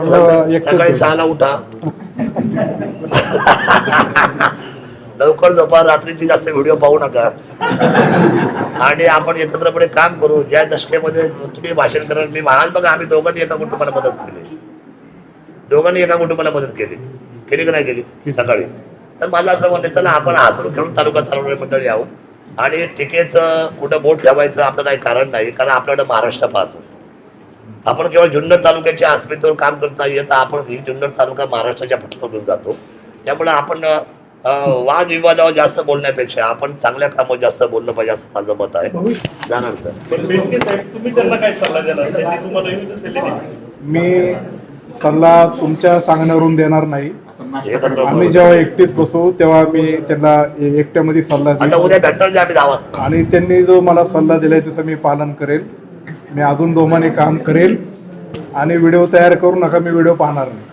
एकटेच सकाळी झोपा. सहाला उठा. लवकर झोपा रात्रीची जास्त व्हिडिओ पाहू नका. आणि आपण एकत्रपणे काम करू. ज्या दशकेमध्ये तुम्ही भाषण करा मी म्हणाल बघा आम्ही दोघांनी एका कुटुंबाला मदत केली. दोघांनी एका कुटुंबाला मदत केली. केली की नाही केली? सकाळी. तर मला असं म्हणलं चला आपण हसरून खेळून तालुका चालवणारी मंडळी आहोत. आणि टिकेचं कुठं बोट ठेवायचं आपलं काही कारण नाही कारण आपल्याकडे महाराष्ट्र पाहतो. आपण केवळ जुन्नर तालुक्याच्या अस्मितेवर काम करत नाही तर आपण ही जुन्नर तालुका महाराष्ट्राच्या पटकावरून जातो. त्यामुळे आपण वादविवादावर जास्त बोलण्यापेक्षा आपण चांगल्या कामावर जास्त बोललं पाहिजे असं माझं मत आहे. जाणार तर पण बेनके साहेब तुम्ही त्यांना काय सल्ला देणार? त्यांनी तुम्हाला विविध सल्ले दिले. मी सल्ला तुमच्या सांगण्यावरून देणार नाही. आम्ही. जेव्हा एकटीत बसू तेव्हा मी त्यांना एकट्यामध्ये सल्ला आता आणि त्यांनी जो मला सल्ला दिलाय त्याचं मी पालन करेल. मी अजून दोमाने काम करेल आणि व्हिडिओ तयार करू नका मी व्हिडिओ पाहणार नाही.